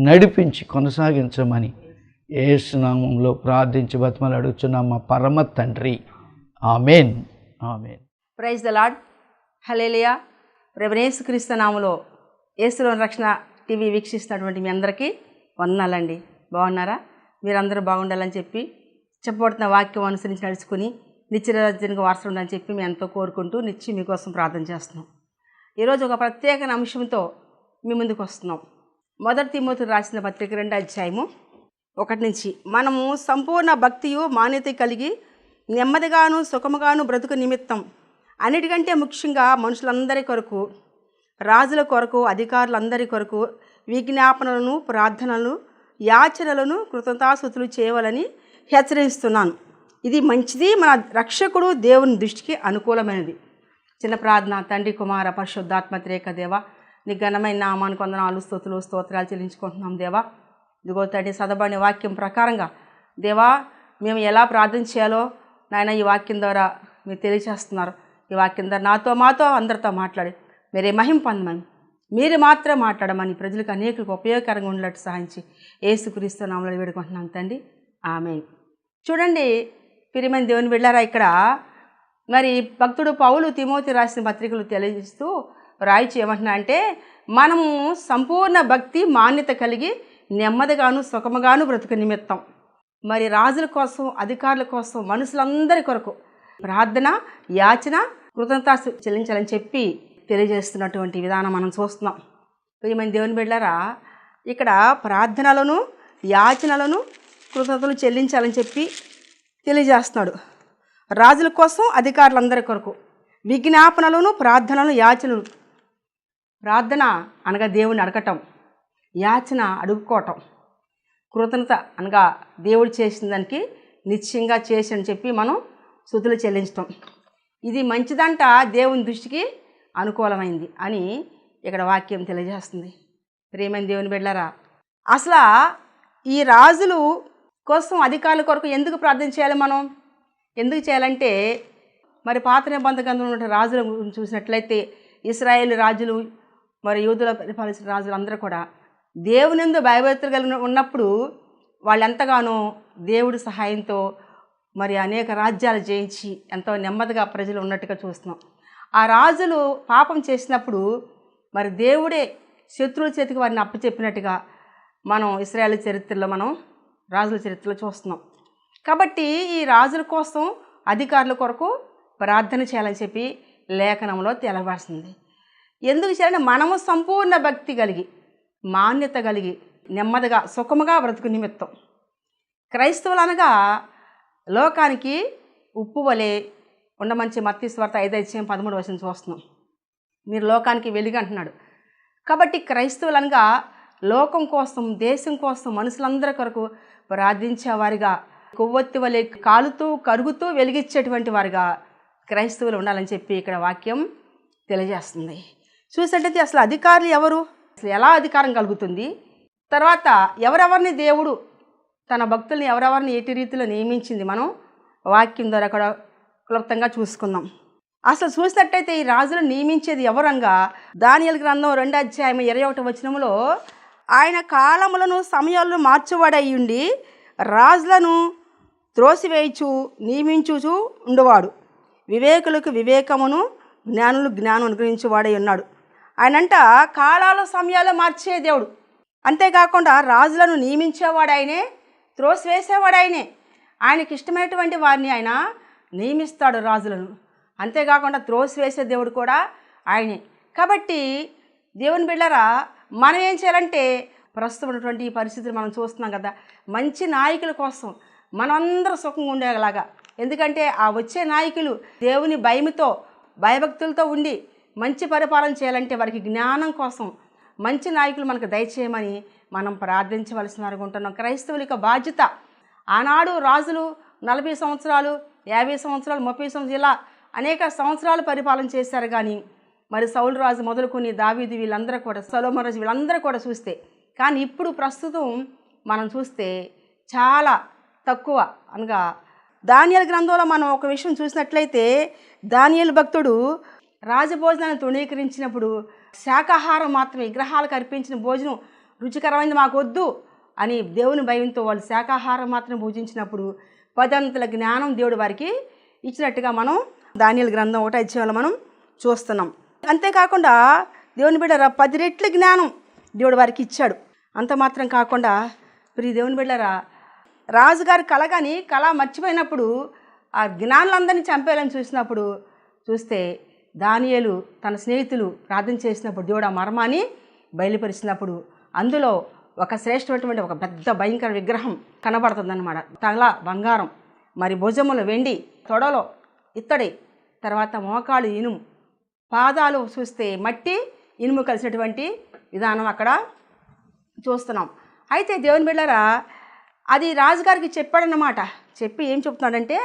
నడిపించి కొనసాగించమని ఏసునామంలో ప్రార్థించి బతిమలు అడుగుచున్నాం మా పరమ తండ్రి. Amen. Amen. Praise the lord hallelujah రెవరేసు క్రీస్తు నామలో ఏసులో రక్షణ టీవీ వీక్షిస్తున్నటువంటి మీ అందరికీ వందనాలండి. బాగున్నారా? మీరందరూ బాగుండాలని చెప్పి చెప్పబడుతున్న వాక్యం అనుసరించి నడుచుకుని నిత్యరాజ్యానికి వారసులు ఉండాలని చెప్పి మేము ఎంతో కోరుకుంటూ నిత్యం మీకోసం ప్రార్థన చేస్తున్నాం. ఈరోజు ఒక ప్రత్యేక అంశంతో మీ ముందుకు వస్తున్నాం. మొదటి తిమ్మతులు రాసిన పత్రిక రెండు అధ్యాయము ఒకటి నుంచి. మనము సంపూర్ణ భక్తియు మాన్యత కలిగి నెమ్మదిగాను సుఖముగాను బ్రతుకు నిమిత్తం. అన్నిటికంటే ముఖ్యంగా మనుషులందరి కొరకు రాజుల కొరకు అధికారులందరి కొరకు విజ్ఞాపనలను ప్రార్థనలను యాచనలను కృతజ్ఞతాసుతులు చేయవాలని హెచ్చరిస్తున్నాను. ఇది మంచిది మన రక్షకుడు దేవుని దృష్టికి అనుకూలమైనది. చిన్న ప్రార్థన తండ్రి కుమార పరిశుద్ధాత్మ త్రేక దేవ నీ ఘనమైన నామానికి వందనాలు స్తుతులు స్తోత్రాలు చెల్లించుకుంటున్నాం దేవా. ఇదిగో తండ్రి సదబడిన వాక్యం ప్రకారంగా దేవా మేము ఎలా ప్రార్థన చేయాలో నాయన ఈ వాక్యం ద్వారా మీరు తెలియచేస్తున్నారు ఈ వాక్యం ద్వారా నాతో మాతో అందరితో మాట్లాడి మీరే మహిం పొందమని మీరు మాత్రం మాట్లాడమని ప్రజలకు అనేకులకు ఉపయోగకరంగా ఉండేట్టు సహాయించి ఏసుక్రీస్తు నామలు వేడుకుంటున్నాం తండ్రి. ఆమె చూడండి పిరిమని దేవుని వెళ్ళారా ఇక్కడ మరి భక్తుడు పౌలు తిమోతి రాసిన పత్రికలు తెలియజేస్తూ రాయిచి ఏమంటున్నా అంటే మనము సంపూర్ణ భక్తి మాన్యత కలిగి నెమ్మదిగాను సుఖముగాను బ్రతుకు నిమిత్తం. మరి రాజుల కోసం అధికారుల కోసం మనుషులందరి కొరకు ప్రార్థన యాచన కృతజ్ఞత చెల్లించాలని చెప్పి తెలియజేస్తున్నటువంటి విధానం మనం చూస్తున్నాం. ప్రియమైన దేవుని బిడ్డారా ఇక్కడ ప్రార్థనలను యాచనలను కృతజ్ఞతలు చెల్లించాలని చెప్పి తెలియజేస్తున్నాడు. రాజుల కోసం అధికారులందరి కొరకు విజ్ఞాపనలను ప్రార్థనలు యాచనలు ప్రార్థన అనగా దేవుని అడగటం యాచన అడుగుకోవటం కృతజ్ఞత అనగా దేవుడు చేసిన దానికి నిశ్చయంగా చేసి చెప్పి మనం శుద్ధులు చెల్లించటం. ఇది మంచిదంట దేవుని దృష్టికి అనుకూలమైంది అని ఇక్కడ వాక్యం తెలియజేస్తుంది. ప్రేమైన దేవుని బిడ్డారా అసలు ఈ రాజులు కోసం అధికారుల కొరకు ఎందుకు ప్రార్థన చేయాలి మనం? ఎందుకు చేయాలంటే మరి పాత నిబంధ గ్రంథంలో ఉన్న రాజుల గురించి చూసినట్లయితే ఇస్రాయేల్ రాజులు మరి యూదుల పరిపాలించిన రాజులు అందరూ కూడా దేవునిందు భయభక్తులు కలిగిన ఉన్నప్పుడు వాళ్ళెంతగానో దేవుడి సహాయంతో మరి అనేక రాజ్యాలు జయించి ఎంతో నెమ్మదిగా ప్రజలు ఉన్నట్టుగా చూస్తున్నాం. ఆ రాజులు పాపం చేసినప్పుడు మరి దేవుడే శత్రువుల చేతికి వారిని అప్పచెప్పినట్టుగా మనం ఇస్రాయేల్ చరిత్రలో మనం రాజుల చరిత్రలో చూస్తున్నాం. కాబట్టి ఈ రాజుల కోసం అధికారుల కొరకు ప్రార్థన చేయాలని చెప్పి లేఖనంలో తెలవాల్సింది ఎందుకు చేయాలంటే మనము సంపూర్ణ భక్తి కలిగి మాన్యత కలిగి నెమ్మదిగా సుఖముగా బ్రతుకు నిమిత్తం. క్రైస్తవులు అనగా లోకానికి ఉప్పు వలె ఉండమంచి మత్తీశ్వార్త ఐదు ఐదు పదమూడు వర్షం చూస్తున్నాం. మీరు లోకానికి వెలుగు అంటున్నాడు. కాబట్టి క్రైస్తవులు అనగా లోకం కోసం దేశం కోసం మనుషులందరి కొరకు ప్రార్థించేవారిగా కొవ్వొత్తి వలె కాలుతూ కరుగుతూ వెలిగించేటువంటి వారిగా క్రైస్తవులు ఉండాలని చెప్పి ఇక్కడ వాక్యం తెలియజేస్తుంది. చూసినట్టయితే అసలు అధికారులు ఎవరు? అసలు ఎలా అధికారం కలుగుతుంది? తర్వాత ఎవరెవరిని దేవుడు తన భక్తుల్ని ఎవరెవరిని ఎట్టి రీతిలో నియమించింది మనం? వాక్యం ద్వారా కూడా క్లుప్తంగా చూసుకుందాం. అసలు చూసినట్టయితే ఈ రాజులు నియమించేది ఎవరంగా? దానియల్ గ్రంథం రెండు అధ్యాయం ఇరవై ఒకటి వచనంలో ఆయన కాలములను సమయాలను మార్చువాడయ్యుండి రాజులను త్రోసివేయచు నియమించుచు ఉండేవాడు. వివేకులకు వివేకమును జ్ఞానులు జ్ఞానం అనుగ్రహించేవాడై ఉన్నాడు. ఆయనంట కాలాల సమయాలు మార్చే దేవుడు. అంతేకాకుండా రాజులను నియమించేవాడు ఆయనే త్రోసివేసేవాడు ఆయనే. ఆయనకి ఇష్టమైనటువంటి వారిని ఆయన నియమిస్తాడు రాజులను. అంతేకాకుండా త్రోసివేసే దేవుడు కూడా ఆయనే. కాబట్టి దేవుని బిళ్ళరా మనం ఏం చేయాలంటే ప్రస్తుతం ఉన్నటువంటి ఈ పరిస్థితులు మనం చూస్తున్నాం కదా. మంచి నాయకుల కోసం మనమందరం సుఖంగా ఉండేలాగా. ఎందుకంటే ఆ వచ్చే నాయకులు దేవుని భయముతో భయభక్తులతో ఉండి మంచి పరిపాలన చేయాలంటే వారికి జ్ఞానం కోసం మంచి నాయకులు మనకు దయచేయమని మనం ప్రార్థించవలసిన వారు క్రైస్తవుల యొక్క బాధ్యత. ఆనాడు రాజులు నలభై సంవత్సరాలు యాభై సంవత్సరాలు ముప్పై సంవత్సరాలు ఇలా అనేక సంవత్సరాలు పరిపాలన చేశారు కానీ మరి సౌలు రాజు మొదలుకొని దావీదు వీళ్ళందరూ కూడా సలోమన్ రాజు వీళ్ళందరూ కూడా చూస్తే కానీ ఇప్పుడు ప్రస్తుతం మనం చూస్తే చాలా తక్కువ అనగా దానియల్ గ్రంథంలో మనం ఒక విషయం చూసినట్లయితే దానియల్ భక్తుడు రాజభోజనాన్ని తృణీకరించినప్పుడు శాకాహారం మాత్రమే విగ్రహాలకు అర్పించిన భోజనం రుచికరమైనది మాకు వద్దు అని దేవుని భయంతో వాళ్ళు శాకాహారం మాత్రం పూజించినప్పుడు పదంతుల జ్ఞానం దేవుడు వారికి ఇచ్చినట్టుగా మనం ధాన్యాల గ్రంథం ఒకటి అధ్యాయంలో మనం చూస్తున్నాం. అంతేకాకుండా దేవుని బిడ్డ పది రెట్ల జ్ఞానం దేవుడు వారికి ఇచ్చాడు. అంత మాత్రం కాకుండా ప్రియ దేవుని బిడ్డరా రాజుగారి కళ కానీ కళ మర్చిపోయినప్పుడు ఆ జ్ఞానులందరినీ చంపేయాలని చూసినప్పుడు చూస్తే దానియలు తన స్నేహితులు ప్రార్థన చేసినప్పుడు దేవుడు ఆ మర్మాన్ని బయలుపరిచినప్పుడు అందులో ఒక శ్రేష్టమైనటువంటి ఒక పెద్ద భయంకర విగ్రహం కనబడుతుందన్నమాట. తల బంగారం మరి భుజములు వెండి తొడలో ఇత్తడి తర్వాత మోకాలు ఇనుము. పాదాలు చూస్తే మట్టి ఇనుము కలిసినటువంటి విధానం అక్కడ చూస్తున్నాం. అయితే దేవుని బిళ్ళరా అది రాజుగారికి చెప్పాడన్నమాట. చెప్పి ఏం చెప్తున్నాడంటే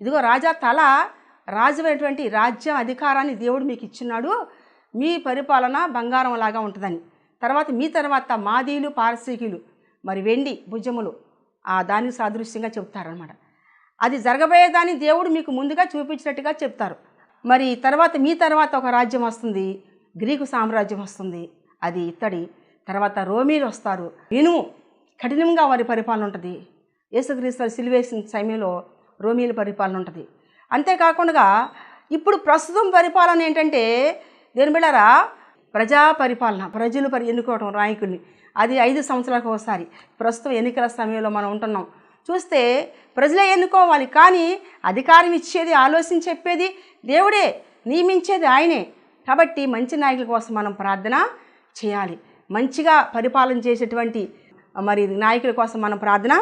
ఇదిగో రాజా తల రాజుమైనటువంటి రాజ్యం అధికారాన్ని దేవుడు మీకు ఇచ్చినాడు. మీ పరిపాలన బంగారం లాగా ఉంటుందని. తర్వాత మీ తర్వాత మాదీలు పారసీకులు మరి వెండి భుజములు. ఆ దానికి సాదృశ్యంగా చెప్తారనమాట అది జరగబోయేదాన్ని దేవుడు మీకు ముందుగా చూపించినట్టుగా చెప్తారు. మరి తర్వాత మీ తర్వాత ఒక రాజ్యం వస్తుంది. గ్రీకు సామ్రాజ్యం వస్తుంది. అది ఇత్తడి. తర్వాత రోమీలు వస్తారు. ఇనుము కఠినంగా వారి పరిపాలన ఉంటుంది. యేసుక్రీస్తు సిలివేసిన సమయంలో రోమీల పరిపాలన ఉంటుంది. అంతేకాకుండా ఇప్పుడు ప్రస్తుతం పరిపాలన ఏంటంటే దేని బిళ్ళరా ప్రజా పరిపాలన ప్రజలు పరి ఎన్నుకోవడం నాయకుల్ని. అది ఐదు సంవత్సరాలకు ఒకసారి. ప్రస్తుతం ఎన్నికల సమయంలో మనం ఉంటున్నాం. చూస్తే ప్రజలే ఎన్నుకోవాలి కానీ అధికారం ఇచ్చేది ఆలోచన చెప్పేది దేవుడే నియమించేది ఆయనే. కాబట్టి మంచి నాయకుల కోసం మనం ప్రార్థన చేయాలి. మంచిగా పరిపాలన చేసేటువంటి మరి నాయకుల కోసం మనం ప్రార్థన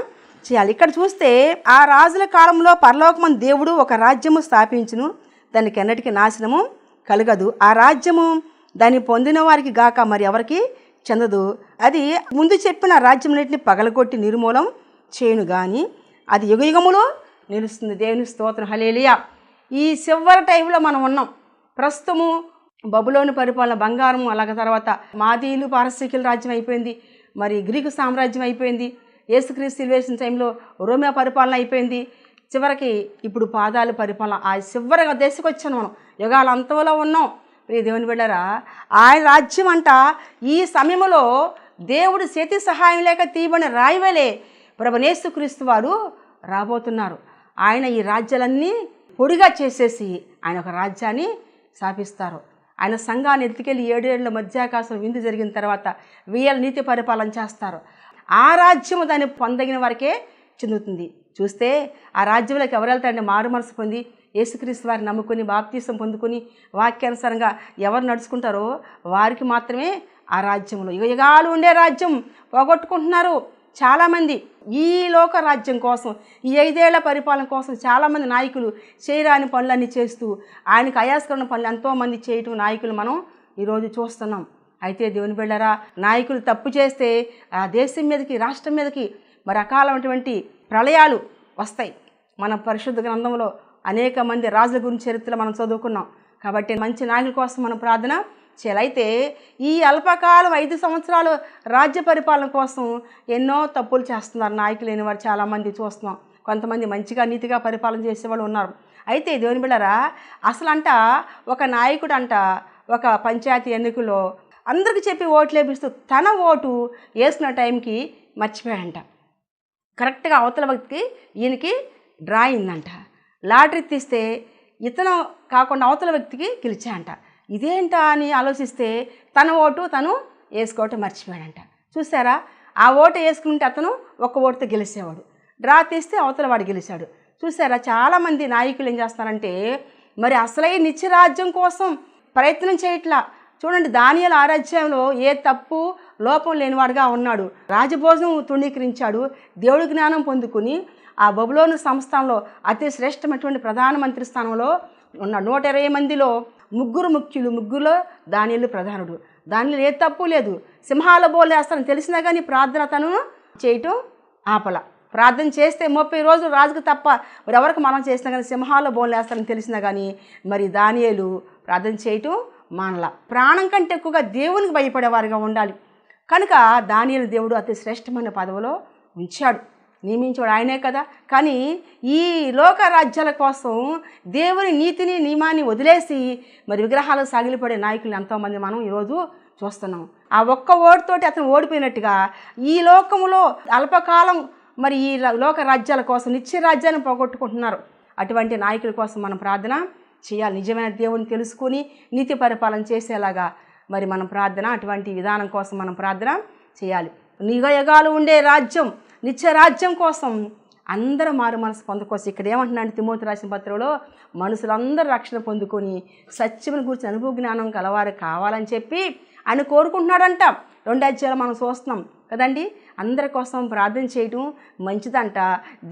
చేయాలి. ఇక్కడ చూస్తే ఆ రాజుల కాలంలో పరలోకమని దేవుడు ఒక రాజ్యము స్థాపించును. దానికి ఎన్నటికీ నాశనము కలగదు. ఆ రాజ్యము దాన్ని పొందిన వారికి గాక మరి ఎవరికి చెందదు. అది ముందు చెప్పిన రాజ్యములన్నింటిని పగలగొట్టి నిర్మూలం చేయను కానీ అది యుగయుగములో నిలుస్తుంది. దేవుని స్తోత్రం. హలేలియా ఈ చివరి టైంలో మనం ఉన్నాం. ప్రస్తుతము బబులోని పరిపాలన బంగారం అలాగ తర్వాత మాదీలు పారసీకుల రాజ్యం అయిపోయింది. మరి గ్రీకు సామ్రాజ్యం అయిపోయింది. యేసుక్రీస్తు సిల్వేషన్ టైంలో రోమియా పరిపాలన అయిపోయింది. చివరికి ఇప్పుడు పాదాల పరిపాలన. ఆ చివరిగా దేశకు వచ్చాను మనం. యుగాల అంతలో ఉన్నాం. ప్రియ దేవుని బిడ్డరా ఆయన రాజ్యం అంట ఈ సమయంలో దేవుడు చేతి సహాయం లేక తీయబడిన రాయివలే ప్రభనేసుక్రీస్తు వారు రాబోతున్నారు. ఆయన ఈ రాజ్యాలన్నీ పొడిగా చేసేసి ఆయన ఒక రాజ్యాన్ని స్థాపిస్తారు. ఆయన సంఘాన్ని ఎత్తుకెళ్ళి ఏడేళ్ళ మధ్యాకాశం విందు జరిగిన తర్వాత వీళ్ళ నీతి పరిపాలన చేస్తారు. ఆ రాజ్యము దాన్ని పొందగిన వరకే చెందుతుంది. చూస్తే ఆ రాజ్యంలోకి ఎవరు వెళ్తారంటే మారు మనసు పొంది యేసుక్రీస్తు వారిని నమ్ముకొని బాప్తీసం పొందుకొని వాక్యానుసారంగా ఎవరు నడుచుకుంటారో వారికి మాత్రమే ఆ రాజ్యంలో యుగ యుగాలు ఉండే రాజ్యం పోగొట్టుకుంటున్నారు చాలామంది. ఈ లోక రాజ్యం కోసం ఈ ఐదేళ్ళ పరిపాలన కోసం చాలామంది నాయకులు చేయరాని పనులన్నీ చేస్తూ ఆయనకు అయాస్కరణ పనులు ఎంతోమంది చేయటం నాయకులు మనం ఈరోజు చూస్తున్నాం. అయితే దేవుని బిళ్ళరా నాయకులు తప్పు చేస్తే ఆ దేశం మీదకి రాష్ట్రం మీదకి మరి రకాలైనటువంటి ప్రళయాలు వస్తాయి. మన పరిశుద్ధ గ్రంథంలో అనేక మంది రాజుల గురించి చరిత్ర మనం చదువుకున్నాం. కాబట్టి మంచి నాయకుల కోసం మనం ప్రార్థన చేయాలైతే ఈ అల్పకాలం ఐదు సంవత్సరాలు రాజ్య పరిపాలన కోసం ఎన్నో తప్పులు చేస్తున్నారు. నాయకులు లేని వారు చాలామంది చూస్తున్నాం. కొంతమంది మంచిగా నీతిగా పరిపాలన చేసేవాళ్ళు ఉన్నారు. అయితే దేవుని బిళ్ళరా అసలు అంట ఒక నాయకుడు అంట ఒక పంచాయతీ ఎన్నికలో అందరికి చెప్పి ఓట్లు వేపిస్తూ తన ఓటు వేసిన టైంకి మర్చిపోయాడంట. కరెక్ట్గా అవతల వ్యక్తికి ఈయనకి డ్రా అయిందంట లాటరీ తీస్తే ఇతను కాకుండా అవతల వ్యక్తికి గెలిచాయంట ఇదేంటా అని ఆలోచిస్తే తన ఓటు తను వేసుకోవటం మర్చిపోయాడంట. చూసారా? ఆ ఓటు వేసుకుంటే అతను ఒక్క ఓటుతో గెలిచేవాడు. డ్రా తీస్తే అవతల వాడు గెలిచాడు. చూసారా? చాలామంది నాయకులు ఏం చేస్తారంటే మరి అసలైన నిత్యరాజ్యం కోసం ప్రయత్నం చేయట్లా. చూడండి దానియలు ఆరాధ్యంలో ఏ తప్పు లోపం లేనివాడుగా ఉన్నాడు. రాజభోజనం తృణీకరించాడు. దేవుడి జ్ఞానం పొందుకుని ఆ బబులోను సంస్థానంలో అతి శ్రేష్టమైనటువంటి ప్రధానమంత్రి స్థానంలో ఉన్న నూట ఇరవై మందిలో ముగ్గురు ముఖ్యులు ముగ్గురులో దానియలు ప్రధానుడు. దానిలో ఏ తప్పు లేదు. సింహాల బోలేస్తానని తెలిసినా కానీ ప్రార్థన తను చేయటం ఆపల. ప్రార్థన చేస్తే ముప్పై రోజులు రాజుకు తప్ప మరి ఎవరికి మనం చేసినా కానీ సింహాల బోలేస్తానని తెలిసినా కానీ మరి దానియలు ప్రార్థన చేయటం మానల. ప్రాణం కంటే ఎక్కువగా దేవునికి భయపడేవారుగా ఉండాలి. కనుక దానియలు దేవుడు అతి శ్రేష్టమైన పదవిలో ఉంచాడు. నియమించాడు ఆయనే కదా. కానీ ఈ లోక రాజ్యాల కోసం దేవుని నీతిని నియమాన్ని వదిలేసి మరి విగ్రహాలకు సాగిలిపడే నాయకులు ఎంతోమంది మనం ఈరోజు చూస్తున్నాం. ఆ ఒక్క ఓటుతోటి అతను ఓడిపోయినట్టుగా ఈ లోకములో అల్పకాలం మరి ఈ లోక రాజ్యాల కోసం నిత్య రాజ్యాన్ని పోగొట్టుకుంటున్నారు. అటువంటి నాయకుల కోసం మనం ప్రార్థన చేయాలి. నిజమైన దేవుని తెలుసుకుని నీతి పరిపాలన చేసేలాగా మరి మనం ప్రార్థన అటువంటి విధానం కోసం మనం ప్రార్థన చేయాలి. యుగ యుగాలు ఉండే రాజ్యం నిత్య రాజ్యం కోసం అందరూ మారు మనసు పొందుకోవచ్చు. ఇక్కడ ఏమంటున్నాడు తిమోతి రాసిన పత్రంలో మనుషులందరూ రక్షణ పొందుకొని సత్యమును గురించి అనుభవ జ్ఞానం కలవారు కావాలని చెప్పి ఆయన కోరుకుంటున్నాడంట. రెండు అధ్యాయాలు మనం చూస్తున్నాం కదండి? అందరి కోసం ప్రార్థన చేయటం మంచిదంట.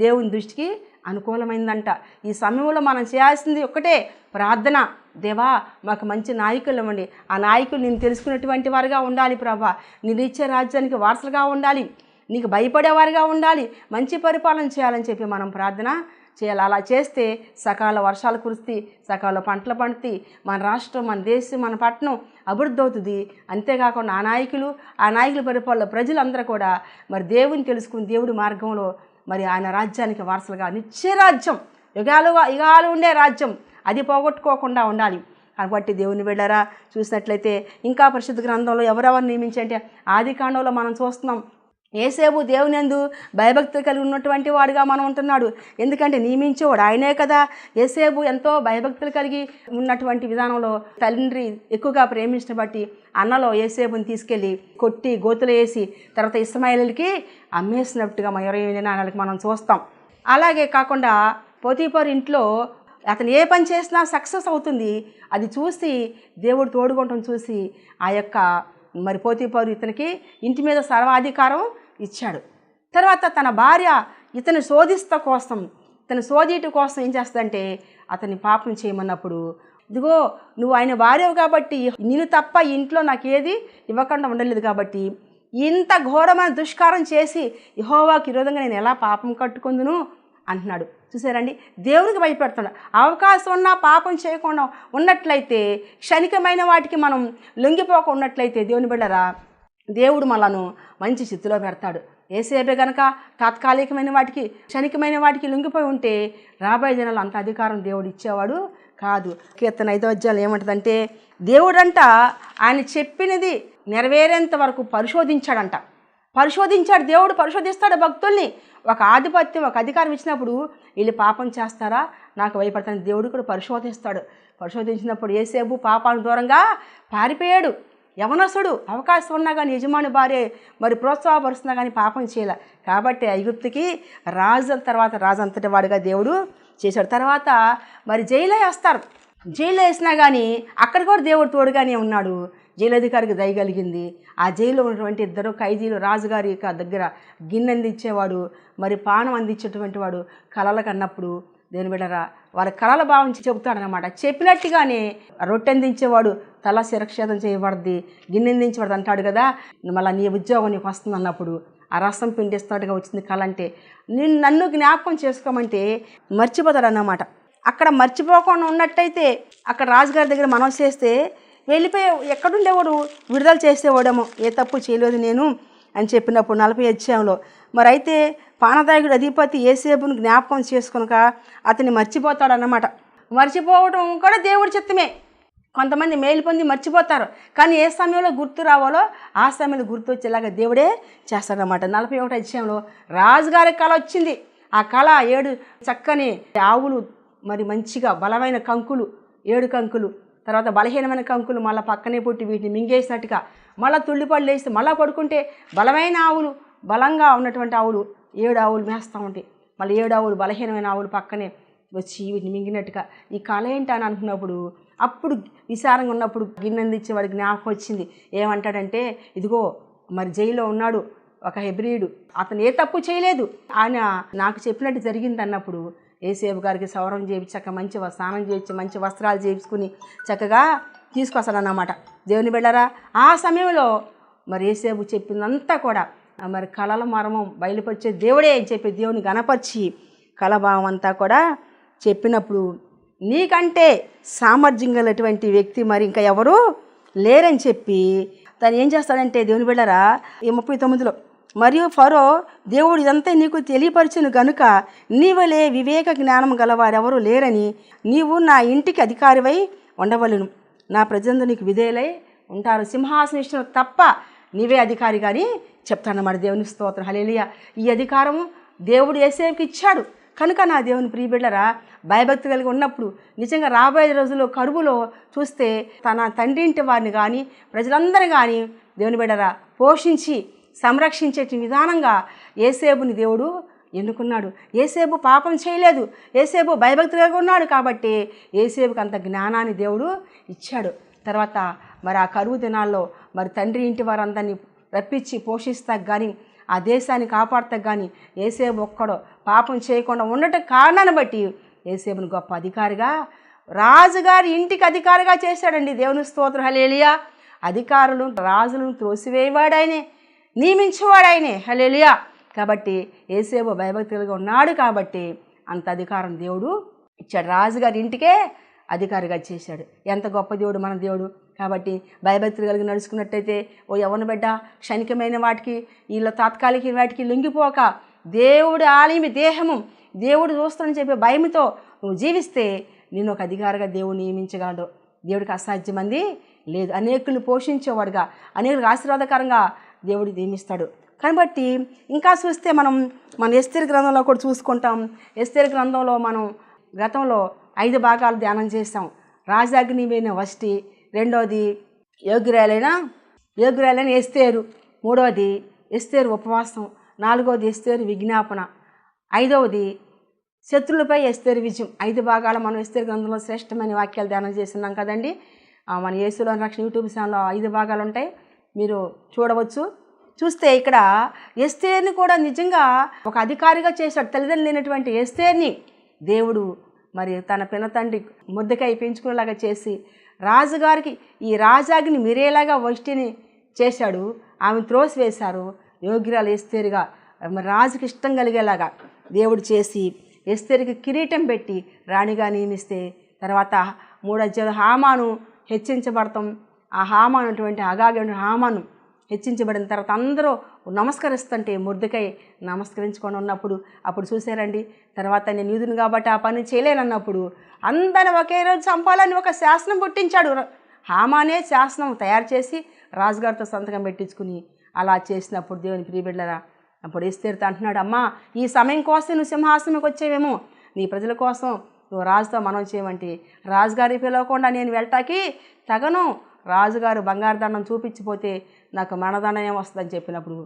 దేవుని దృష్టికి అనుకూలమైందంట. ఈ సమయంలో మనం చేయాల్సింది ఒక్కటే ప్రార్థన. దేవా మాకు మంచి నాయకులు ఇవ్వండి. ఆ నాయకులు నేను తెలుసుకున్నటువంటి వారుగా ఉండాలి ప్రభా. నేను ఇచ్చే రాజ్యానికి వారసులుగా ఉండాలి. నీకు భయపడేవారుగా ఉండాలి. మంచి పరిపాలన చేయాలని చెప్పి మనం ప్రార్థన చేయాలి. అలా చేస్తే సకాల వర్షాలు కురిస్తే సకాల పంటలు పండుతాయి. మన రాష్ట్రం మన దేశం మన పట్టణం అభివృద్ధి అవుతుంది. అంతేకాకుండా ఆ నాయకులు ఆ నాయకుల పరిపాలన ప్రజలందరూ కూడా మరి దేవుని తెలుసుకుని దేవుడి మార్గంలో మరి ఆయన రాజ్యానికి వారసులుగా నిత్యరాజ్యం యుగాలు యుగాలు ఉండే రాజ్యం. అది పోగొట్టుకోకుండా ఉండాలి. కాబట్టి దేవుని వెళ్ళారా చూసినట్లయితే ఇంకా పరిశుద్ధ గ్రంథంలో ఎవరెవరు నియమించంటే ఆది కాండంలో మనం చూస్తున్నాం ఏసేపు దేవునందు భయభక్తులు కలిగి ఉన్నటువంటి వాడుగా మనం ఉంటున్నాడు. ఎందుకంటే నియమించేవాడు ఆయనే కదా. ఏసేపు ఎంతో భయభక్తులు కలిగి ఉన్నటువంటి విధానంలో తండ్రి ఎక్కువగా ప్రేమించిన బట్టి అన్నలో ఏసేపుని తీసుకెళ్ళి కొట్టి గోతులు వేసి తర్వాత ఇస్మాయిల్కి అమ్మేసినట్టుగా మన ఇరవై ఎనిమిది మనం చూస్తాం. అలాగే కాకుండా పోతీపర్ ఇంట్లో అతను ఏ పని చేసినా సక్సెస్ అవుతుంది. అది చూసి దేవుడు తోడుకోవటం చూసి ఆ యొక్క మరి పోతీపరు ఇతనికి ఇంటి మీద సర్వాధికారం ఇచ్చాడు. తర్వాత తన భార్య ఇతని శోధిస్త కోసం ఇతను శోధిటి కోసం ఏం చేస్తుందంటే అతని పాపం చేయమన్నప్పుడు ఇదిగో నువ్వు ఆయన భార్యవు కాబట్టి నేను తప్ప ఇంట్లో నాకు ఇవ్వకుండా ఉండలేదు కాబట్టి ఇంత ఘోరమైన దుష్కారం చేసి యహోవాకి విరోధంగా నేను ఎలా పాపం కట్టుకుందును? అంటున్నాడు. చూసారండి? దేవునికి భయపెడుతున్నాడు. అవకాశం ఉన్నా పాపం చేయకుండా ఉన్నట్లయితే క్షణికమైన వాటికి మనం లొంగిపోక ఉన్నట్లయితే దేవుని బిడ్డరా దేవుడు మనను మంచి స్థితిలో పెడతాడు. ఏసేపే గనక తాత్కాలికమైన వాటికి క్షణికమైన వాటికి లొంగిపోయి ఉంటే రాబోయే దినాలు అంత అధికారం దేవుడు ఇచ్చేవాడు కాదు. కీర్తన ఐదో అధ్యాయులు ఏమంటుందంటే దేవుడంట ఆయన చెప్పినది నెరవేరేంత వరకు పరిశోధించాడంట. పరిశోధించాడు దేవుడు పరిశోధిస్తాడు భక్తుల్ని. ఒక ఆధిపత్యం ఒక అధికారం ఇచ్చినప్పుడు వీళ్ళు పాపం చేస్తారా? నాకు భయపడతాను. దేవుడు కూడా పరిశోధిస్తాడు. పరిశోధించినప్పుడు ఏసేపు పాపాలను దూరంగా పారిపోయాడు. యవనసుడు అవకాశం ఉన్నా కానీ యజమాని భార్య మరి ప్రోత్సాహపరుస్తున్నా కానీ పాపం చేయాల. కాబట్టి ఐగుప్తుకి రాజు తర్వాత రాజు అంతటి దేవుడు చేశాడు. తర్వాత మరి జైలే వేస్తారు. జైల్లో వేసినా కానీ అక్కడ కూడా దేవుడు తోడుగానే ఉన్నాడు. జైలు అధికారికి దయ కలిగింది. ఆ జైల్లో ఉన్నటువంటి ఇద్దరు ఖైదీలు రాజుగారి యొక్క దగ్గర గిన్నె అందించేవాడు మరి పానం అందించేటువంటి వాడు కలలకు కన్నప్పుడు దేని బిడ్డరా వాళ్ళ కళల భావించి చెబుతాడనమాట చెప్పినట్టుగానే రొట్టె అందించేవాడు తల శిరక్షేదం చేయబడద్ది గిన్నె అందించబడదు అంటాడు కదా. మళ్ళీ నీ ఉద్యోగం నీకు వస్తుంది అన్నప్పుడు ఆ రసం పిండిస్తున్నట్టుగా వచ్చింది కళ అంటే నేను నన్ను జ్ఞాపకం చేసుకోమంటే మర్చిపోతాడు అన్నమాట అక్కడ మర్చిపోకుండా ఉన్నట్టయితే అక్కడ రాజుగారి దగ్గర మనం చేస్తే వెళ్ళిపోయి ఎక్కడుండేవాడు విడుదల చేసేవాడేమో ఏ తప్పు చేయలేదు నేను అని చెప్పినప్పుడు నలభై అధ్యాయంలో. మరి అయితే పానదాయకుడు అధిపతి ఏసేపును జ్ఞాపకం చేసుకునక అతన్ని మర్చిపోతాడన్నమాట. మర్చిపోవడం కూడా దేవుడి చిత్తమే. కొంతమంది మేలు పొంది మర్చిపోతారు. కానీ ఏ సమయంలో గుర్తు రావాలో ఆ సమయంలో గుర్తు వచ్చేలాగా దేవుడే చేస్తాడనమాట నలభై ఒకటి అధ్యాయంలో రాజుగారి కళ వచ్చింది. ఆ కళ ఏడు చక్కని ఆవులు మరి మంచిగా బలమైన కంకులు ఏడు కంకులు తర్వాత బలహీనమైన కంకులు మళ్ళీ పక్కనే పుట్టి వీటిని మింగేసినట్టుగా మళ్ళీ తుళ్ళిపళ్ళు వేసి మళ్ళీ పడుకుంటే బలమైన ఆవులు బలంగా ఉన్నటువంటి ఆవులు ఏడు ఆవులు మేస్తూ ఉంటాయి మళ్ళీ ఏడు ఆవులు బలహీనమైన ఆవులు పక్కనే వచ్చి వీటిని మింగినట్టుగా ఈ కళ ఏంటి అని అనుకున్నప్పుడు అప్పుడు విచారంగా ఉన్నప్పుడు గిన్నెందిచ్చి వాడికి జ్ఞాపకం వచ్చింది. ఏమంటాడంటే ఇదిగో మరి జైల్లో ఉన్నాడు ఒక హెబ్రియుడు అతను ఏ తప్పు చేయలేదు. ఆయన నాకు చెప్పినట్టు జరిగింది అన్నప్పుడు ఏసేపు గారికి సౌరం చేయించాక మంచి స్నానం చేయించి మంచి వస్త్రాలు చేయించుకుని చక్కగా తీసుకొస్తాడన్నమాట. దేవుని బిళ్ళరా ఆ సమయంలో మరి ఏసేపు చెప్పిందంతా కూడా మరి కళల మర్మం బయలుపరిచే దేవుడే అని చెప్పి దేవుని గణపరిచి కళభావం అంతా కూడా చెప్పినప్పుడు నీకంటే సామర్థ్యం గలటువంటి వ్యక్తి మరి ఇంకా ఎవరు లేరని చెప్పి తను ఏం చేస్తాడంటే దేవుని బిళ్ళరా ఈ ముప్పై తొమ్మిదిలో మరియు ఫరో దేవుడు ఇదంతా నీకు తెలియపరచును గనుక నీవలే వివేక జ్ఞానం గలవారెవరూ లేరని నీవు నా ఇంటికి అధికారివై ఉండవలను. నా ప్రజలందరూ నీకు విధేయులై ఉంటారు. సింహాసనం తప్ప నీవే అధికారి కానీ చెప్తానమాట దేవుని స్తోత్రం. హలేలియ ఈ అధికారము దేవుడు ఏసేవికి ఇచ్చాడు. కనుక నా దేవుని ప్రియబిడ్డరా భయభక్తి కలిగి ఉన్నప్పుడు నిజంగా రాబోయే రోజుల్లో కరువులో చూస్తే తన తండ్రి ఇంటి వారిని కానీ ప్రజలందరినీ కానీ దేవుని బిడ్డరా పోషించి సంరక్షించే విధానంగా ఏసేబుని దేవుడు ఎన్నుకున్నాడు. ఏసేబు పాపం చేయలేదు. ఏసేబు భయభక్తి కలిగి ఉన్నాడు కాబట్టి ఏసేబుకి అంత జ్ఞానాన్ని దేవుడు ఇచ్చాడు. తర్వాత మరి ఆ కరువు దినాల్లో మరి తండ్రి ఇంటి వారందరినీ రప్పించి పోషిస్తా కానీ ఆ దేశాన్ని కాపాడతా కానీ ఏసేబు ఒక్కడో పాపం చేయకుండా ఉండటం కారణాన్ని బట్టి ఏసేబుని గొప్ప అధికారిగా రాజుగారి ఇంటికి అధికారిగా చేశాడండి దేవుని స్తోత్ర. హలేలియా అధికారులు రాజులను త్రోసివేయవాడాయనే నియమించేవాడాయనే. హలేలియా కాబట్టి ఏసేబు భయభక్తులుగా ఉన్నాడు కాబట్టి అంత అధికారం దేవుడు ఇచ్చాడు. రాజుగారి ఇంటికే అధికారిగా చేశాడు. ఎంత గొప్ప దేవుడు మన దేవుడు. కాబట్టి భయభక్తులు కలిగి నడుచుకున్నట్టయితే ఓ యవన బిడ్డ క్షణికమైన వాటికి వీళ్ళ తాత్కాలిక వాటికి లొంగిపోక దేవుడి ఆలయం దేహము దేవుడు చూస్తానని చెప్పే భయంతో నువ్వు జీవిస్తే నేను ఒక అధికారిగా దేవుడు నియమించగలడు దేవుడికి అసాధ్యమంది లేదు. అనేకులను పోషించేవాడుగా అనేకులకు ఆశీర్వాదకరంగా దేవుడు నియమిస్తాడు. కాబట్టి ఇంకా చూస్తే మనం మన ఎస్తేర్ గ్రంథంలో కూడా చూసుకుంటాం. ఎస్తేర్ గ్రంథంలో మనం గతంలో ఐదు భాగాలు ధ్యానం చేస్తాం రాజాగ్ని వష్టి రెండవది యోగ్యురాలైన యోగ్యురాలైన ఎస్తేరు. మూడవది ఎస్తేరు ఉపవాసం. నాలుగవది ఎస్తేరు విజ్ఞాపన. ఐదవది శత్రులపై ఎస్తేరు విజయం. ఐదు భాగాలు మనం ఎస్తేరు గ్రంథంలో శ్రేష్టమైన వాక్యాలు ధ్యానం చేస్తున్నాం కదండి. మన యేసులో రక్షణ యూట్యూబ్ ఛానల్లో ఐదు భాగాలు ఉంటాయి. మీరు చూడవచ్చు. చూస్తే ఇక్కడ ఎస్తేర్ని కూడా నిజంగా ఒక అధికారిగా చేశాడు. తల్లిదండ్రులు లేనటువంటి ఎస్తేర్ని దేవుడు మరి తన పినతండ్రి ముద్దకాయ పెంచుకునేలాగా చేసి రాజుగారికి ఈ రాజాగ్ని మీరేలాగా వష్టిని చేశాడు. ఆమె త్రోసివేశారు యోగ్యురాలు ఎస్తేరుగా మరి రాజుకి ఇష్టం కలిగేలాగా దేవుడు చేసి ఎస్తేరుకి కిరీటం పెట్టి రాణిగా నియమిస్తే తర్వాత మూడు హామాను హెచ్చించబడతాం ఆ హామాను అటువంటి అగాగి హామాను హెచ్చించబడిన తర్వాత అందరూ నమస్కరిస్తుంటే ముద్దకై నమస్కరించుకొని ఉన్నప్పుడు అప్పుడు చూసారండి తర్వాత నేను యూదును కాబట్టి ఆ పని చేయలేనన్నప్పుడు అందరిని ఒకే రోజు చంపాలని ఒక శాసనం పుట్టించాడు. హామానే శాసనం తయారు చేసి రాజుగారితో సంతకం పెట్టించుకుని అలా చేసినప్పుడు దేవుని ప్రియబిడ్డరా అప్పుడు ఇస్తేరుతో అంటున్నాడు అమ్మా ఈ సమయం కోసం నువ్వు సింహాసనంకి వచ్చేవేమో నీ ప్రజల కోసం నువ్వు రాజుతో మనం చేయమంటే రాజుగారి పిలవకుండా నేను వెళ్ళటానికి తగను రాజుగారు బంగారు దండం చూపించిపోతే నాకు మరణదండం వస్తుందని చెప్పినప్పుడు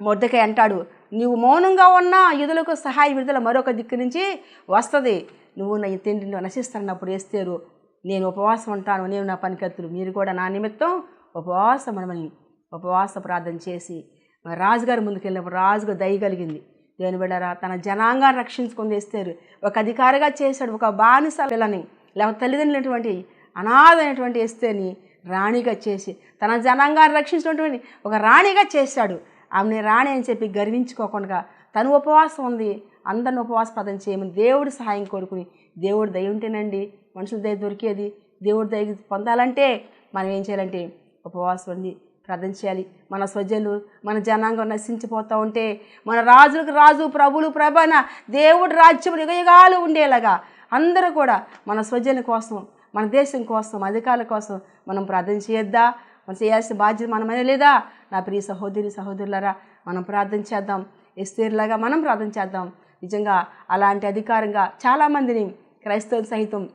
మొద్దకై అంటాడు నీవు మౌనంగా ఉన్నా యుధులకు సహాయ విడుదల మరొక దిక్కు నుంచి వస్తుంది. నువ్వు నా తిండిని నశిస్తున్నప్పుడు వేస్తేరు నేను ఉపవాసం ఉంటాను నేను నా పనికత్తులు. మీరు కూడా నా నిమిత్తం ఉపవాసం అనమని ఉపవాస ప్రార్థన చేసి మరి రాజుగారి ముందుకు వెళ్ళినప్పుడు రాజుగా దయ కలిగింది. దేవుని బిడ్డరా తన జనాంగాన్ని రక్షించుకొని వేస్తారు ఒక అధికారిగా చేశాడు ఒక బానిస పిల్లని లేకపోతే తల్లిదండ్రులైనటువంటి అనాథైనటువంటి ఎస్తేని రాణిగా చేసి తన జనాంగాన్ని రక్షించినటువంటి ఒక రాణిగా చేశాడు. ఆమెని రాణి అని చెప్పి గర్వించుకోకుండా తను ఉపవాసం ఉంది. అందరిని ఉపవాస పదం చేయమని దేవుడి సహాయం కోరుకుని దేవుడు దయ ఉంటేనండి మనుషుల దయ దొరికేది. దేవుడి దయ పొందాలంటే మనం ఏం చేయాలంటే ఉపవాసం ఉంది ప్రార్థన చేయాలి. మన స్వజలు మన జనాంగం నశించిపోతూ ఉంటే మన రాజులకు రాజు ప్రభులు ప్రభన దేవుడి రాజ్యం యుగయుగాలు ఉండేలాగా అందరూ కూడా మన స్వజల కోసం మన దేశం కోసం అధికారుల కోసం మనం ప్రార్థన చేయొద్దా? మనం చేయాల్సిన బాధ్యత మనమైనా లేదా? నా ప్రియ సహోదరి సహోదరులరా మనం ప్రార్థన చేద్దాం. ఎస్తేరులాగా మనం ప్రార్థన చేద్దాం. నిజంగా అలాంటి అధికారంగా చాలామందిని క్రైస్తవులు సహితం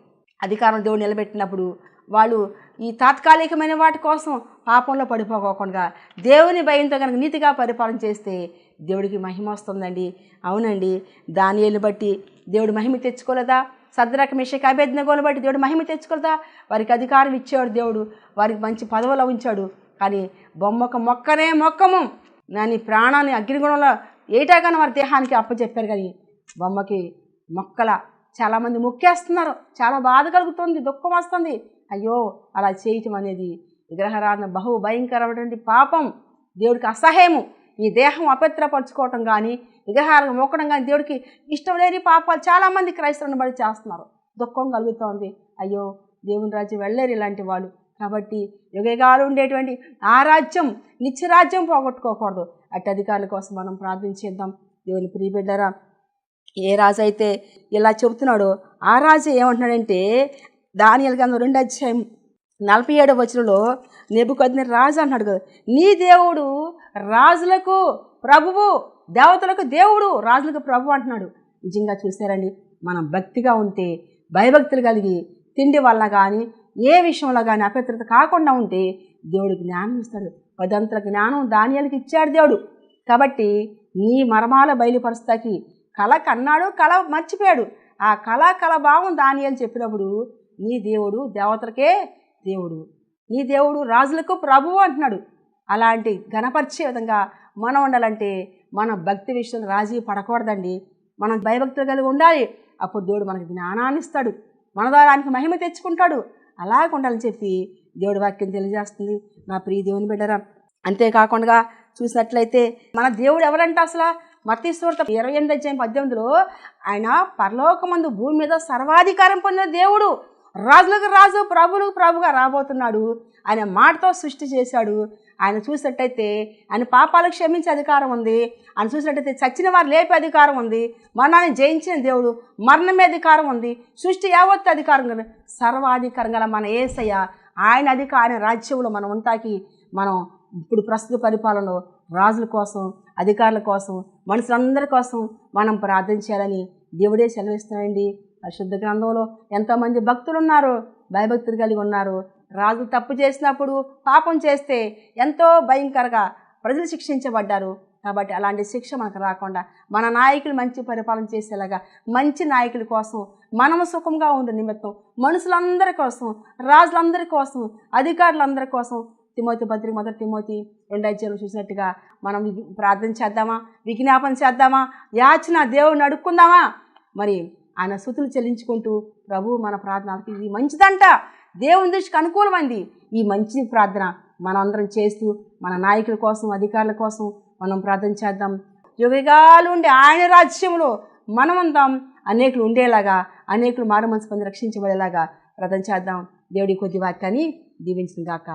అధికారం దేవుడు నిలబెట్టినప్పుడు వాళ్ళు ఈ తాత్కాలికమైన వాటి కోసం పాపంలో పడిపోకోకుండా దేవుని భయంతో కనుక నీతిగా పరిపాలన చేస్తే దేవుడికి మహిమ వస్తుందండి. అవునండి. దానియలు బట్టి దేవుడు మహిమ తెచ్చుకోలేదా? సద్రక మిషక్ అభ్యర్థనగోలు బట్టి దేవుడు మహిమ తెచ్చుకోలేదా వారికి అధికారం ఇచ్చాడు దేవుడు. వారికి మంచి పదవులు ఉంచాడు కానీ బొమ్మక మొక్కనే మొక్కము. దాని ప్రాణాన్ని అగ్నిగుణంలో ఏటాగానే వారి దేహానికి అప్పచెప్పారు. కానీ బొమ్మకి మొక్కల చాలామంది మొక్కేస్తున్నారు. చాలా బాధ కలుగుతుంది. దుఃఖం వస్తుంది. అయ్యో అలా చేయటం అనేది విగ్రహారాధన బహు భయంకరమైనటువంటి పాపం. దేవుడికి అసహ్యము. ఈ దేహం అపవిత్రపరచుకోవటం కానీ విగ్రహాలను మోకడం కానీ దేవుడికి ఇష్టం లేని పాపాలు చాలామంది క్రైస్తవులను బడి చేస్తున్నారు. దుఃఖం కలుగుతోంది. అయ్యో దేవుని రాజ్యం వెళ్ళలేరు ఇలాంటి వాళ్ళు. కాబట్టి యుగయుగాలు ఉండేటువంటి ఆ రాజ్యం నిత్యరాజ్యం పోగొట్టుకోకూడదు. అటు అధికారుల కోసం మనం ప్రార్థించేద్దాం దేవుని ప్రియబిడ్డరా ఏ రాజు అయితే ఇలా చెబుతున్నాడో ఆ రాజు ఏమంటున్నాడంటే దానియల్ గంధం రెండు అధ్యాయం నలభై ఏడవ వచనంలో నెబుకొద్దిన రాజు అంటున్నాడు కదా. నీ దేవుడు రాజులకు ప్రభువు దేవతలకు దేవుడు రాజులకు ప్రభు అంటున్నాడు. నిజంగా చూసారండి మనం భక్తిగా ఉంటే భయభక్తులు కలిగి తిండి వల్ల కానీ ఏ విషయంలో కానీ అపవిత్రత కాకుండా ఉంటే దేవుడు జ్ఞానం ఇస్తాడు. పదంతుల జ్ఞానం ధాన్యాలకు ఇచ్చాడు దేవుడు. కాబట్టి నీ మర్మాల బయలుపరుస్తాకి కళ కన్నాడు కళ మర్చిపోయాడు. ఆ కళ కళ భావం దానియాలు చెప్పినప్పుడు నీ దేవుడు దేవతలకే దేవుడు. నీ దేవుడు రాజులకు ప్రభువు అంటున్నాడు. అలాంటి గణపరిచే విధంగా మనం ఉండాలంటే మన భక్తి విషయం రాజీ పడకూడదండి. మనం భయభక్తులు కలిగి ఉండాలి. అప్పుడు దేవుడు మనకు జ్ఞానాన్ని ఇస్తాడు. మన ద్వారా ఆయనకి మహిమ తెచ్చుకుంటాడు. అలాగ ఉండాలని చెప్పి దేవుడి వాక్యం తెలియజేస్తుంది. నా ప్రియ దేవుని బిడ్డరా అంతేకాకుండా చూసినట్లయితే మన దేవుడు ఎవరంటే అసలు? మతీశ్వరత ఇరవై ఎనిమిది అధ్యాయం పద్దెనిమిదిలో ఆయన పరలోకమందు భూమి మీద సర్వాధికారం పొందిన దేవుడు. రాజులకు రాజు ప్రభులకు ప్రభుగా రాబోతున్నాడు. ఆయన మాటతో సృష్టి చేశాడు. ఆయన చూసినట్టయితే ఆయన పాపాలకు క్షమించే అధికారం ఉంది. ఆయన చూసినట్టయితే చచ్చిన వారు లేపే అధికారం ఉంది. మరణాన్ని జయించిన దేవుడు మరణమే అధికారం ఉంది. సృష్టి యావత్తు అధికారం కదా సర్వాధికారం గల మన ఏసయ్య ఆయన అధికార రాజ్యంలో మనం ఉంటాకి మనం ఇప్పుడు ప్రస్తుత పరిపాలనలో రాజుల కోసం అధికారుల కోసం మనుషులందరి కోసం మనం ప్రార్థన చేయాలని దేవుడే సెలవిస్తున్నాయండి పరిశుద్ధ గ్రంథంలో ఎంతోమంది భక్తులు ఉన్నారు భయభక్తులు కలిగి ఉన్నారు. రాజు తప్పు చేసినప్పుడు పాపం చేస్తే ఎంతో భయంకరంగా ప్రజలు శిక్షించబడ్డారు. కాబట్టి అలాంటి శిక్ష మనకు రాకుండా మన నాయకులు మంచి పరిపాలన చేసేలాగా మంచి నాయకుల కోసం మనము సుఖంగా ఉండే నిమిత్తం మనుషులందరి కోసం రాజులందరి కోసం అధికారులందరి కోసం తిమోతి పత్రిక మొదటి తిమోతి రెండు అధ్యాయులు చూసినట్టుగా మనం ప్రార్థన చేద్దామా? విజ్ఞాపన చేద్దామా? యాచన దేవుడిని అడుక్కుందామా? మరి ఆయన స్థుతులు చెల్లించుకుంటూ ప్రభు మన ప్రార్థనకి ఇది మంచిదంట. దేవుని దృష్టికి అనుకూలమైంది. ఈ మంచి ప్రార్థన మనందరం చేస్తూ మన నాయకుల కోసం అధికారుల కోసం మనం ప్రార్థన చేద్దాం. యుగగాలు ఉండే ఆయన రాజ్యంలో మనం ఉందాం అనేకులు ఉండేలాగా అనేకులు మారు మనసు పొంది రక్షించబడేలాగా ప్రార్థన చేద్దాం. దేవుడి కొద్ది వాక్యాన్ని దీవించిన గాక.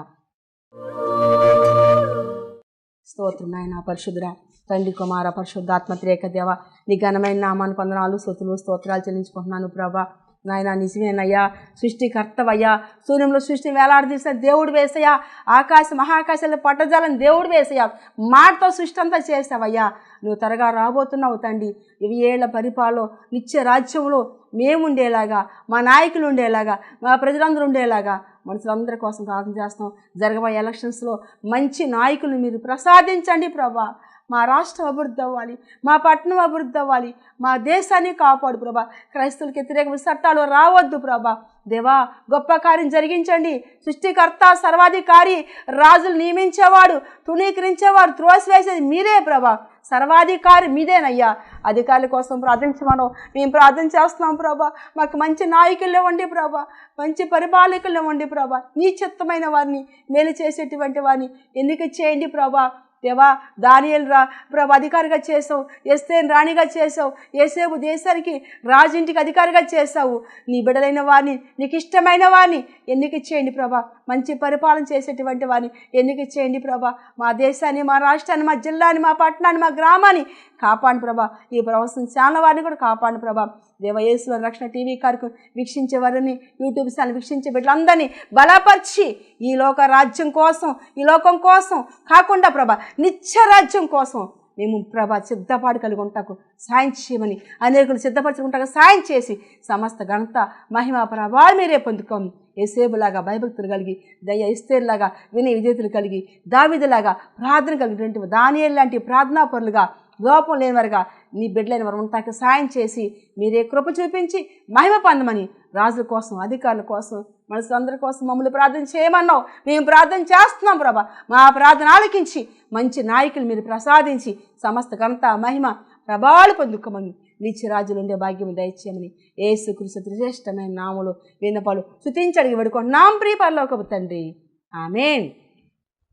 స్తోత్రం నాయన పరిశుద్ర తండ్రి కుమార పరిశుద్ధాత్మ త్రేక దేవ నీ ఘనమైన నామాను పొందనాలు స్థుతులు స్తోత్రాలు చెల్లించుకుంటున్నాను ప్రభా. నాయన నిజమేనయ్యా సృష్టికర్తవయ్యా. సూర్యంలో సృష్టిని వేలాడదీసిన దేవుడు వేసయ్యా. ఆకాశ మహాకాశాల పట్టజాలను దేవుడు వేసయ్యా. మాటతో సృష్టి అంతా చేసావయ్యా. నువ్వు త్వరగా రాబోతున్నావు తండ్రి. ఇవి ఏళ్ళ పరిపాలన నిత్య రాజ్యంలో మేము ఉండేలాగా మా నాయకులు ఉండేలాగా మా ప్రజలందరూ ఉండేలాగా మనుషులందరి కోసం ప్రార్థన చేస్తాం. జరగబోయే ఎలక్షన్స్లో మంచి నాయకులు మీరు ప్రసాదించండి ప్రభా. మా రాష్ట్రం అభివృద్ధి అవ్వాలి మా పట్టణం అభివృద్ధి అవ్వాలి మా దేశాన్ని కాపాడు ప్రభా. క్రైస్తవులకు వ్యతిరేక చట్టాలు రావద్దు ప్రభా. దేవా గొప్ప కార్యం జరిగించండి. సృష్టికర్త సర్వాధికారి రాజులు నియమించేవాడు తృణీకరించేవాడు త్రోసివేసేది మీరే ప్రభా. సర్వాధికారి మీదేనయ్యా. అధికారుల కోసం ప్రార్థించమను. మేము ప్రార్థన చేస్తున్నాం ప్రభా. మాకు మంచి నాయకులు ఇవ్వండి ప్రభా. మంచి పరిపాలకులు ఇవ్వండి ప్రభా. నీ చిత్తమైన వారిని మేలు చేసేటువంటి వారిని ఎన్నిక చేయండి ప్రభా. దేవా దానియలు రా. ప్రభు అధికారిగా చేసావు ఎస్తేని రాణిగా చేసావు ఏసేపు దేశానికి రాజింటికి అధికారిగా చేసావు నీ బిడ్డలైన వారిని నీకు ఇష్టమైన వారిని ఎన్నిక చేయండి ప్రభా. మంచి పరిపాలన చేసేటువంటి వారిని ఎన్నిక చేయండి ప్రభా? మా దేశాన్ని మా రాష్ట్రాన్ని మా జిల్లాని మా పట్టణాన్ని మా గ్రామాన్ని కాపాడు ప్రభా. ఈ ప్రవసం చాలా వారిని కూడా కాపాడు ప్రభా. దేవయేశ్వర రక్షణ టీవీ కార్యక్రమం వీక్షించే వారిని యూట్యూబ్ ఛానల్ వీక్షించే బిడ్డలందరినీ బలపరిచి ఈ లోక రాజ్యం కోసం ఈ లోకం కోసం కాకుండా ప్రభా నిత్య రాజ్యం కోసం మేము ప్రభా సిద్ధపాటు కలిగి ఉంటాకు సాయం చేయమని అనేకులు సిద్ధపరచుకుంటాక సాయం చేసి సమస్త ఘనత మహిమ ప్రభావం మీరే పొందుకోము. ఏసేబులాగా భయభక్తులు కలిగి దయ ఇస్తేలాగా వినయ విధేతులు కలిగి దావిదలాగా ప్రార్థన కలిగినటువంటి దానియల్ లాంటి ప్రార్థనా పరులుగా లోపం లేని వారుగా నీ బిడ్డలైన వారు ఉంటాక సాయం చేసి మీరే కృప చూపించి మహిమ పొందమని రాజుల కోసం అధికారుల కోసం మనసులందరి కోసం మమ్మల్ని ప్రార్థన చేయమన్నావు. మేము ప్రార్థన చేస్తున్నాం ప్రభా. మా ప్రార్థన ఆలకించి మంచి నాయకులు మీరు ప్రసాదించి సమస్త ఘనత మహిమ ప్రభావాలు పొందుకోమని నిత్యరాజులు ఉండే భాగ్యం దయచేయమని ఏసు కృషి శ్రేష్టమైన నాములు విన్నపాలు శుతించడిగి వేడుకుంటున్నాం ప్రియ పరలోకపు తండ్రి. ఆమెన్.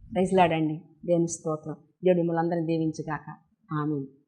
ప్రైజ్లాడండి దేవుని స్తోత్రం. దేవుడు మిమ్మల్ని అందరినీ దీవించగాక. ఆమెన్.